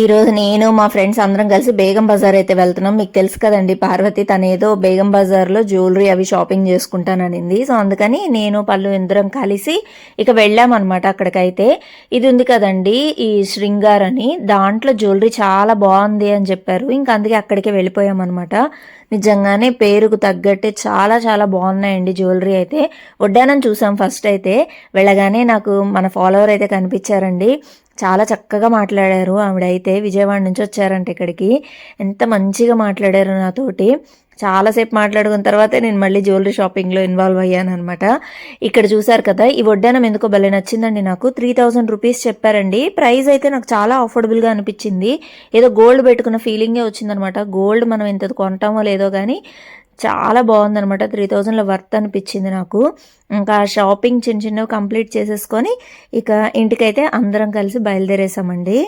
ఈరోజు నేను మా ఫ్రెండ్స్ అందరం కలిసి బేగం బజార్ అయితే వెళ్తున్నాం. మీకు తెలుసు కదండి పార్వతి తను ఏదో బేగం బజార్లో జ్యువెలరీ అవి షాపింగ్ చేసుకుంటాననింది. సో అందుకని నేను పళ్ళు ఇద్దరం కలిసి ఇక వెళ్ళామన్నమాట అక్కడికైతే. ఇది ఉంది కదండి ఈ శృంగార్ అని దాంట్లో జ్యువెలరీ చాలా బాగుంది అని చెప్పారు. ఇంకా అందుకే అక్కడికే వెళ్ళిపోయామన్నమాట. నిజంగానే పేరుకు తగ్గట్టే చాలా చాలా బాగున్నాయండి జ్యువెలరీ అయితే. వడ్డానం చూసాం ఫస్ట్ అయితే. వెళ్ళగానే నాకు మన ఫాలోవర్ అయితే కనిపించారండి. చాలా చక్కగా మాట్లాడారు. ఆవిడైతే విజయవాడ నుంచి వచ్చారంట ఇక్కడికి. ఎంత మంచిగా మాట్లాడారు నాతోటి. చాలాసేపు మాట్లాడుకున్న తర్వాతే నేను మళ్ళీ జ్యువెలరీ షాపింగ్లో ఇన్వాల్వ్ అయ్యాను అనమాట ఇక్కడ చూసారు కదా ఈ వడ్డానం ఎందుకో భలే నచ్చిందండి నాకు. త్రీ థౌజండ్ రూపీస్ చెప్పారండి. ప్రైస్ అయితే నాకు చాలా అఫోర్డబుల్గా అనిపించింది. ఏదో గోల్డ్ పెట్టుకున్న ఫీలింగే వచ్చిందనమాట గోల్డ్ మనం ఎంత కొంటామో లేదో కానీ చాలా బాగుందనమాట త్రీ థౌజండ్లో వర్త్ అనిపించింది నాకు. ఇంకా షాపింగ్ చిన్న చిన్నవి కంప్లీట్ చేసేసుకొని ఇక ఇంటికైతే అందరం కలిసి బయలుదేరేసామండి.